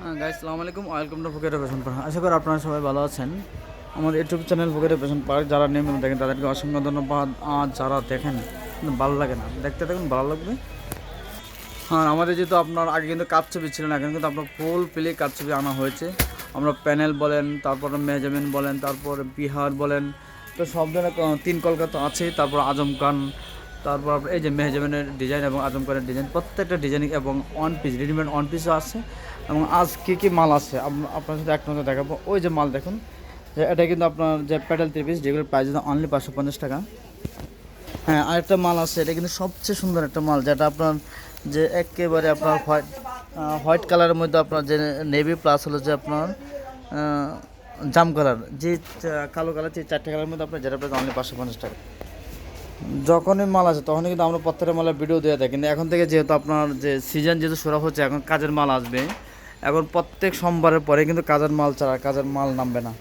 Guys সালামু আলাইকুম। Welcome to ফুকের পেশন পার্ক আশা করি আপনারা সবাই ভালো আছেন। আমাদের ইউটিউব চ্যানেল ফুকের পেশন পার্ক যারা নিয়মিত দেখেন তাদেরকে অসংখ্য ধন্যবাদ। আর যারা দেখেন ভালো লাগে না। দেখতে দেখুন ভালো লাগবে। হ্যাঁ আমাদের যেহেতু আপনার আগে কিন্তু কাপ ছবি ছিল না, এখন কিন্তু আপনার ফুল প্লে কাপ ছবি আনা হয়েছে। আমরা প্যানেল বলেন, তারপরে মেজামিন বলেন, তারপর বিহার বলেন। তো সব ধরনের তিন কলকাতা আছে, তারপর আজম খান, তারপর এই যে মেহজামিনের ডিজাইন এবং আজম খানের ডিজাইন প্রত্যেকটা ডিজাইন এবং ওয়ান পিস রেডিমেড ওয়ান পিসও আছে। এবং আজ কী কী মাল আছে? আপনার সাথে এক নজর দেখাবো। ওই যে মাল দেখুন এটা কিন্তু আপনার যে প্যাডেল থ্রি পিস যেগুলোর প্রাইস অনলি পাঁচশো পঞ্চাশ টাকা। হ্যাঁ আরেকটা মাল আছে, এটা কিন্তু সবচেয়ে সুন্দর একটা মাল, যেটা আপনার যে একেবারে আপনার হোয়াইট হোয়াইট কালারের মধ্যে আপনার যে নেভি প্লাস হলো যে আপনার জাম কালার, যে কালো কালার, যে চারটে কালারের মধ্যে আপনার যেটা প্রাইস অনলি পাঁচশো পঞ্চাশ টাকা। যখনই মাল আছে তখনই কিন্তু আমরা প্রত্যেকটা মালের ভিডিও দেওয়া থাকি। কিন্তু এখন থেকে যেহেতু আপনার যে সিজন যেহেতু শুরু হচ্ছে, এখন কাজের মাল আসবে। এখন প্রত্যেক সোমবারের পরে কিন্তু কাজের মাল ছাড়া কাজের মাল নামবে না।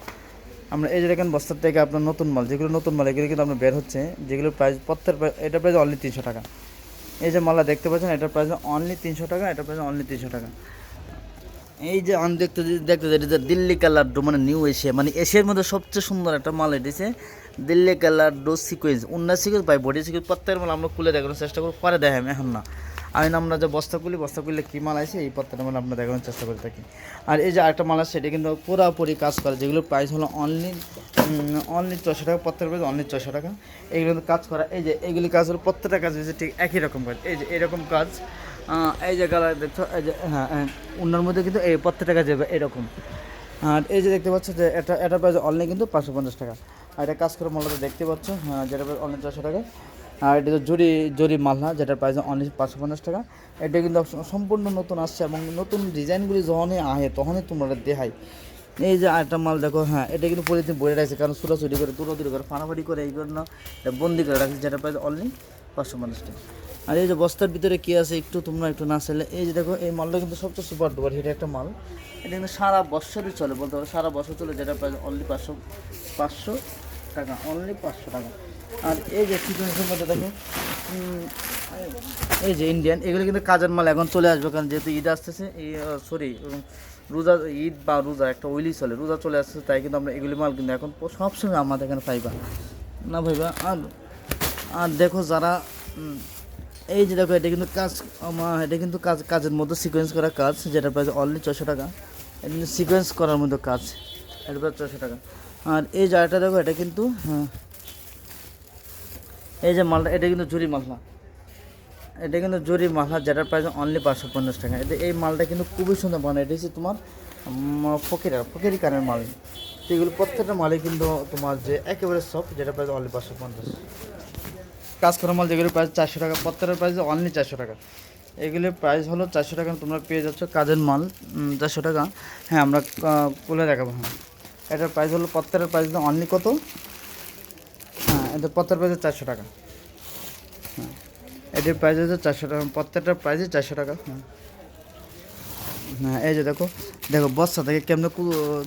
আমরা এই যে দেখেন বস্তার থেকে আপনার নতুন মাল, যেগুলো নতুন মাল, এগুলো কিন্তু আপনার বের হচ্ছে। যেগুলোর প্রাইস প্রত্যেক এটা প্রাইস অনলি তিনশো টাকা। এই যে মালটা দেখতে পাচ্ছেন, এটার প্রাইস অনলি তিনশো টাকা এটা প্রাইস অনলি তিনশো টাকা। এই যে আমি দেখতে দেখতে এটা যে দিল্লি কালার ডো মানে নিউ এশিয়া মানে এশিয়ার মধ্যে সবচেয়ে সুন্দর একটা মাল এটিছে দিল্লি কালার ডো সিকোয়েন্স অন্য সিকোয়েন্স পাই বডি সিকোয়েন্স প্রত্যেকের মাল আমরা খুলে দেখানোর চেষ্টা করব, পরে দেখাম এখন না। আমি আমরা যে বস্তা খুলি বস্তা খুললে কী মাল আছে? এই প্রত্যেকটা মাল আপনার দেখানোর চেষ্টা করে থাকি। আর এই যে আরেকটা মাল আছে এটা কিন্তু পুরাপুরি কাজ করে। যেগুলোর প্রাইস হলো অনলি অনলি ছশো টাকা প্রত্যেক প্রাইস অনলি ছশো টাকা। এগুলো কিন্তু কাজ করা। এই যে এগুলি কাজ হলো, প্রত্যেকটা কাজ হচ্ছে ঠিক একই রকম কাজ। এই যে এরকম কাজ এই যে কালার দেখছ, এই যে হ্যাঁ হ্যাঁ অন্যর মধ্যে কিন্তু এই প্রত্যেকটা কাজ যাবে এরকম। আর এই যে দেখতে পাচ্ছ যে এটা এটা প্রাইস অনলি কিন্তু পাঁচশো পঞ্চাশ টাকা। আর এটা কাজ করে মালটা দেখতে পাচ্ছ হ্যাঁ যেটা প্রাইস অনলি ছশো টাকা। আর এটা তো জরি জরি মালনা যেটার প্রাইস অনলি পাঁচশো পঞ্চাশ টাকা। এটা কিন্তু সম্পূর্ণ নতুন আসছে এবং নতুন ডিজাইনগুলি যখনই আহে, তখনই তোমরা দেখাই। এই যে আরেকটা মাল দেখো হ্যাঁ এটা কিন্তু পলিথিন বলে রাখছে, কারণ চুরাচুরি করে তুরাতুরি করে ফানাফানি করে, এই জন্য এটা বন্দি করে রাখছে যেটা প্রাইস অনলি পাঁচশো পঞ্চাশ টাকা। আর এই যে বস্তার ভিতরে কী আছে, একটু তোমরা একটু না চাইলে, এই যে দেখো, এই মালটা কিন্তু সবচেয়ে সুপার ডুপার হিট একটা মাল। এটা কিন্তু সারা বছরই চলে, বলতে পারো, সারা বছর চলে যেটা প্রায় অনলি পাঁচশো পাঁচশো টাকা অনলি পাঁচশো টাকা। আর এই যে সিকোয়েন্সের মধ্যে দেখো এই যে ইন্ডিয়ান এগুলো কিন্তু কাজের মাল এখন চলে আসবে, কারণ যেহেতু ঈদ আসতেছে সরি রোজা, ঈদ বা রোজা, একটা উইলি চলে, রোজা চলে আসতেছে, তাই কিন্তু আমরা এগুলি মাল কিন্তু এখন সবসময় আমাদের এখানে পাইবা। না ভাইবা? আর আর দেখো যারা এই যে দেখো, এটা কিন্তু কাজ এটা কিন্তু কাজ, কাজের মধ্যে সিকোয়েন্স করা কাজ যেটা প্রাইস অনলি ছশো টাকা। এটা কিন্তু সিকোয়েন্স করার মধ্যে কাজ, এটা প্রায় ছশো টাকা। আর এই জায়গাটা দেখো, এটা কিন্তু হ্যাঁ। এই যে মালটা, এটা কিন্তু জুরি মালনা এটা কিন্তু জরি মালহা যেটার প্রাইস অনলি পাঁচশো পঞ্চাশ টাকা। এটা, এই মালটা কিন্তু খুবই সুন্দর বানায় এটা হচ্ছে তোমার ফকিরা, ফকিরি কানের মাল। তো এগুলো প্রত্যেকটা মালে কিন্তু তোমার যে একেবারে সব যেটা প্রাইস অনলি পাঁচশো পঞ্চাশ। কাজ করা মাল যেগুলো প্রাইস চারশো টাকা প্রত্যেকটার প্রাইস অনলি চারশো টাকা। এগুলির প্রাইস হলো চারশো টাকা, তোমরা পেয়ে যাচ্ছ কাজের মাল চারশো টাকা। হ্যাঁ আমরা খুলে দেখাবো। হ্যাঁ এটার প্রাইস হলো প্রত্যেকটার প্রাইস অনলি কত? হ্যাঁ এটা প্রত্যেক প্রাইস চারশো টাকা। হ্যাঁ এটির প্রাইস হচ্ছে চারশো টাকা প্রত্যেকটার প্রাইসই চারশো টাকা। হ্যাঁ হ্যাঁ এই যে দেখো দেখো, বস্তা থেকে কেমনে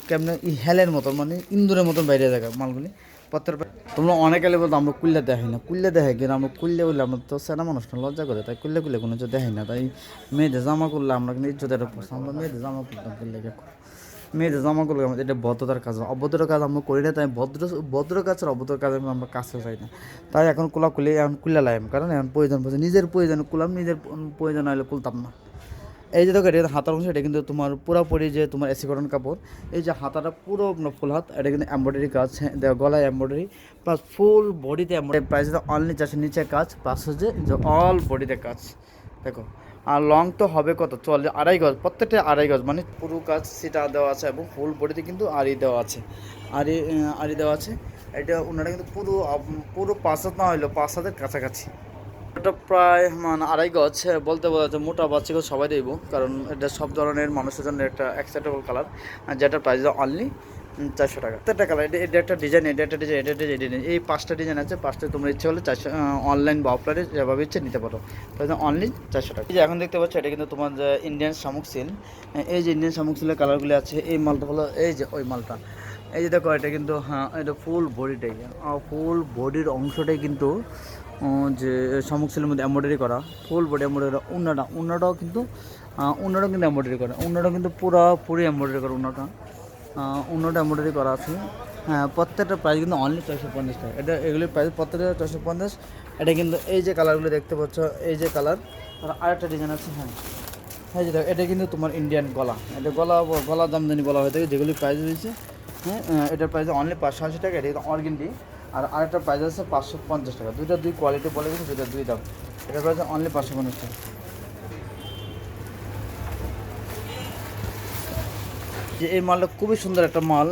কেমনে হেলের মতো মানে ইন্দুরের মতন বাইরে দেখা মালগুলি। প্রত্যেক তোমরা অনেক বলতো আমরা কুল্লে দেখাই না। কুল্লে দেখাই কিন্তু আমরা কুল্লে বললে আমরা তো সেনা মানুষ না লজ্জা করে, তাই কুল্লে কুল্লে কোনো দেখাই না। তাই মেয়েদের জামা করলে আমরা কিন্তু ইজ্জতের আমরা মেয়েদের জামা করতাম কুল্লে দেখো মেয়েদের জামা করলে আমাদের এটা ভদ্রতার কাজ অভদ্র কাজ আমরা করি না তাই ভদ্র ভদ্র কাজ আর অভদ্র কাজ আমরা কাছে চাই না? তাই এখন কুলা কুলি এখন কুলা লাইম কারণ এখন প্রয়োজন পড়ছে। নিজের প্রয়োজন কুলাম নিজের প্রয়োজন হলে কুলতাম না। এই যে দেখো এটা হাতার অংশ এটা কিন্তু তোমার পুরোপুরি যে তোমার এসি কটন কাপড় এই যে হাতাটা পুরো ফুল হাত এটা কিন্তু এমব্রয়ডারি কাজ হ্যাঁ, গলায় এমব্রয়ডারি প্লাস ফুল বডিতে এমব্রয়ডারি প্রাইস অনলি চারশো নিচে কাজ প্লাস হচ্ছে যে অল বডিতে কাজ। দেখো আর লং তো হবে কত? চল আড়াই গজ, প্রত্যেকটা আড়াই গজ মানে পুরো কাজ সেটা দেওয়া আছে এবং ফুল বডিতে কিন্তু আড়ি দেওয়া আছে। আড়ি আড়ি দেওয়া আছে। এটা ওনারা কিন্তু পুরো পুরো পাঁচ হাত না হইলেও পাঁচ হাতের কাছাকাছি। এটা প্রায় মানে আড়াই গজ বলতে বলা যায় মোটা বাচ্চাকে সবাই দেব কারণ এটা সব ধরনের মানুষের জন্য একটা অ্যাকসেপ্টেবল কালার যেটা প্রাইস অনলি চারশো টাকা। একটা কালার এটা একটা ডিজাইন এটা একটা ডিজাইন এটা একটা ডিজাইন এই পাঁচটা ডিজাইন আছে পাঁচটা তোমরা ইচ্ছে হলে চারশো অনলাইন বা অফলাইনে যেভাবে ইচ্ছে নিতে পারো। তাহলে অনলি চারশো টাকা। এই যে এখন দেখতে পাচ্ছ, এটা কিন্তু তোমার যে ইন্ডিয়ান শামুক সিল এই যে ইন্ডিয়ান শামুক সিলের কালারগুলি আছে, এই মালটা হলো, এই যে ওই মালটা। এই যে দেখো, এটা কিন্তু হ্যাঁ এটা ফুল বডিটাই ফুল বডির অংশটাই কিন্তু যে শামুক সিলের মধ্যে এমব্রয়ডারি করা। ফুল বডি এমব্রয়ডারি করা। উন্নাটা উন্নাটাও কিন্তু অন্যটা কিন্তু এম্ব্রয়ডারি করা। অন্যটা কিন্তু পুরো পুরো এম্ব্রয়ডারি করা অন্যটা অন্যটা এম্ব্রয়ডারি করা আছে। হ্যাঁ প্রত্যেকটা প্রাইস কিন্তু অনলি ছয়শো পঞ্চাশ টাকা। এটা এগুলির প্রাইস প্রত্যেকটা ছয়শো পঞ্চাশ। এটা কিন্তু এই যে কালারগুলো দেখতে পাচ্ছ, এই যে কালার আর আরেকটা ডিজাইন আছে হ্যাঁ। হ্যাঁ যেটা এটা কিন্তু তোমার ইন্ডিয়ান গলা। এটা গলা গলা জামদানি বলা হয়ে থাকে, যেগুলি প্রাইস রয়েছে। হ্যাঁ এটার প্রাইস অনলি পাঁচশো আশি টাকা, এটা কিন্তু অর্গেন্ডি আর আরেকটা প্রাইস আছে পাঁচশো পঞ্চাশ টাকা। দুইটা দুই কোয়ালিটি বলে গেছে, দুইটা দুই দাম। এটার প্রাইস অনলি পাঁচশো পঞ্চাশ টাকা। যে এই মালটা খুবই সুন্দর একটা মাল।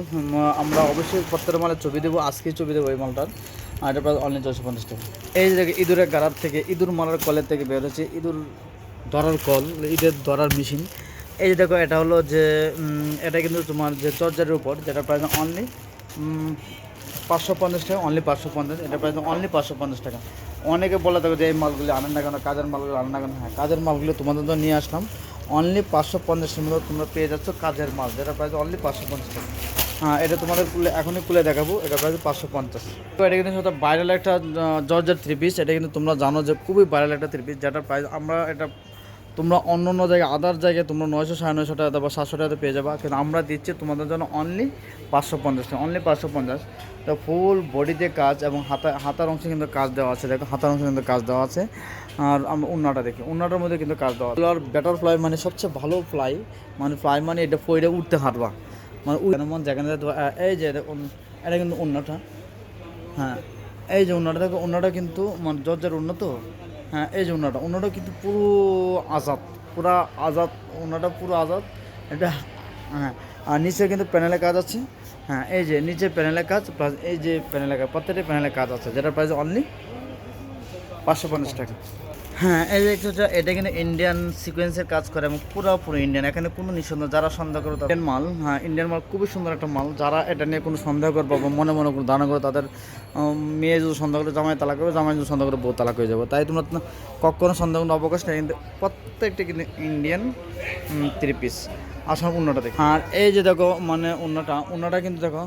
আমরা অবশ্যই প্রত্যেকটা মালের ছবি দেবো, আজকেই ছবি দেবো এই মালটার। আর এটা প্রায় অনলাইন চারশো পঞ্চাশ টাকা। এই যে ইঁদুরের গাড়ার থেকে, ইঁদুর মারার কলের থেকে বের হচ্ছে ইঁদুর ধরার কল ঈদের ধরার মেশিন। এই যে দেখো, এটা হলো যে এটা কিন্তু তোমার যে চর্জারের উপর, যেটা প্রায় অনলি পাঁচশো পঞ্চাশ টাকা অনলি পাঁচশো পঞ্চাশ, এটা প্রায় অনলি পাঁচশো পঞ্চাশ টাকা। অনেকে বলে থাকো যে এই মালগুলি আনেন না কেন, কাজের মালগুলো আনেন না কেন। হ্যাঁ কাজের মালগুলো তোমাদের তো নিয়ে আসলাম। অনলি পাঁচশো পঞ্চাশের মধ্যে তোমরা পেয়ে যাচ্ছ কাজের মাল, যেটা প্রাইস অনলি পাঁচশো পঞ্চাশ টাকা। হ্যাঁ এটা তোমাদের কুলে এখনই কুলে দেখাবো, এটা প্রাইস পাঁচশো পঞ্চাশ। তো এটা কিন্তু সাথে ভাইরাল একটা জর্জার থ্রি পিস এটা কিন্তু তোমরা জানো যে খুবই ভাইরাল একটা থ্রি পিস যেটা প্রাইস আমরা এটা তোমরা অন্য অন্য জায়গায় আদার জায়গায় তোমরা নয়শো সাড়ে নয়শো টাকা বা সাতশো টাকাতে পেয়ে যাবা। কিন্তু আমরা দিচ্ছি তোমাদের জন্য অনলি পাঁচশো পঞ্চাশ টাকা অনলি পাঁচশো পঞ্চাশ। তো ফুল বডিতে কাজ এবং হাতা, হাতার অংশে কিন্তু কাজ দেওয়া আছে। দেখো, হাতার অংশে কিন্তু কাজ দেওয়া আছে। আর আমরা উন্নাটা দেখি, উন্নাটার মধ্যে কিন্তু কাজ দেওয়া আর বেটার ফ্লাই মানে সবচেয়ে ভালো ফ্লাই মানে ফ্লাই মানে এটা ফইরে উঠতে হাঁটবা। মানে মন যেখানে এই যে এটা কিন্তু উন্নাটা। হ্যাঁ এই যে উন্নাটা, দেখো, উন্নাটা কিন্তু মানে জর্জার উন্নত হ্যাঁ এই যে ওনাটা ওনাটা কিন্তু পুরো আজাদ পুরো আজাদ, ওনাটা পুরো আজাদ। এটা হ্যাঁ আর নিচে কিন্তু প্যানেলে কাজ আছে। হ্যাঁ এই যে নিচে প্যানেলে কাজ প্লাস এই যে প্যানেলে কাজ, প্রত্যেকটা প্যানেলে কাজ আছে যেটা প্রাইস অনলি পাঁচশো পঞ্চাশ টাকা। হ্যাঁ এই যে এটা কিন্তু ইন্ডিয়ান সিকোয়েন্সের কাজ করে এবং পুরোপুরি ইন্ডিয়ান এখানে কোনো নিঃসন্দেহ, যারা সন্দেহ করে ইন্ডিয়ান মাল হ্যাঁ ইন্ডিয়ান মাল খুবই সুন্দর একটা মাল, যারা এটা নিয়ে কোনো সন্দেহ করবে বা মনে মনে কোনো ধারণা করে তাদের মেয়ে যদি সন্দেহ করে জামাই তালাক করবে, জামাই যদি সন্দেহ করে বউ তালাক হয়ে যাবে। তাই তোমরা কখনো সন্দেহ কোনো অবকাশ নেই, কিন্তু প্রত্যেকটা কিন্তু ইন্ডিয়ান থ্রি পিস আসাম উন্নটা দেখো। আর এই যে দেখো মানে উন্নটা উন্নটা কিন্তু দেখো,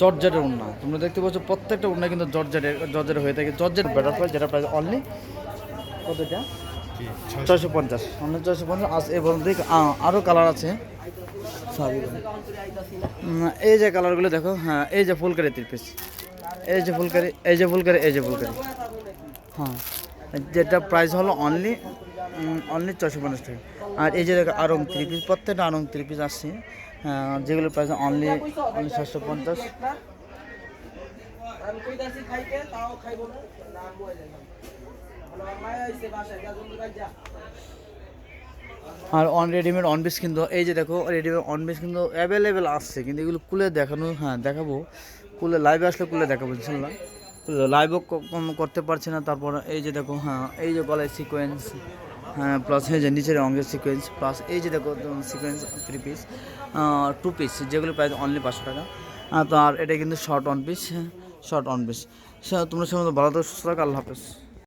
জর্জেটের উন্না তোমরা দেখতে পাচ্ছ প্রত্যেকটা উন্না কিন্তু জর্জেটের জর্জেট হয়ে থাকে। জর্জেট বেটার প্রাইস যেটা প্রাইস অনলি কতটা? ছয়শো পঞ্চাশ। অন্য ছয়শো পঞ্চাশ আজ এ পর্যন্ত আরও কালার আছে। এই যে কালারগুলো দেখো হ্যাঁ এই যে ফুলকারি তিন পিস এই যে ফুলকারি এই যে ফুলকারি এই যে ফুলকারি। হ্যাঁ যেটা প্রাইস হলো অনলি অনলি ছয়শো পঞ্চাশ টাকা। আর এই যে দেখো আরং থ্রি পিস প্রত্যেকটা আরং থ্রি পিস আসছে। হ্যাঁ, যেগুলোর প্রাইস অনলি অনলি ছয়শো পঞ্চাশ। আর অন রেডিমেড অন পিস কিন্তু, এই যে দেখো রেডিমেড অন পিস কিন্তু অ্যাভেলেবেল আসছে, কিন্তু এগুলো কুলে দেখানো হ্যাঁ দেখাবো। কুলে লাইভে আসলে কুলে দেখাবো ইনশাল্লাহ লাইভও কম করতে পারছি না, তারপর এই যে দেখো হ্যাঁ এই যে গলায় সিকোয়েন্স হ্যাঁ প্লাস এই যে নিচের অঙ্গের সিকোয়েন্স প্লাস এই যে দেখো sequence three piece two piece যেগুলো প্রায় অনলি পাঁচশো টাকা। তো আর এটা কিন্তু short one piece short one piece তোমরা সে ভালো তো সুস্থ থাকো, আল্লাহ হাফেজ।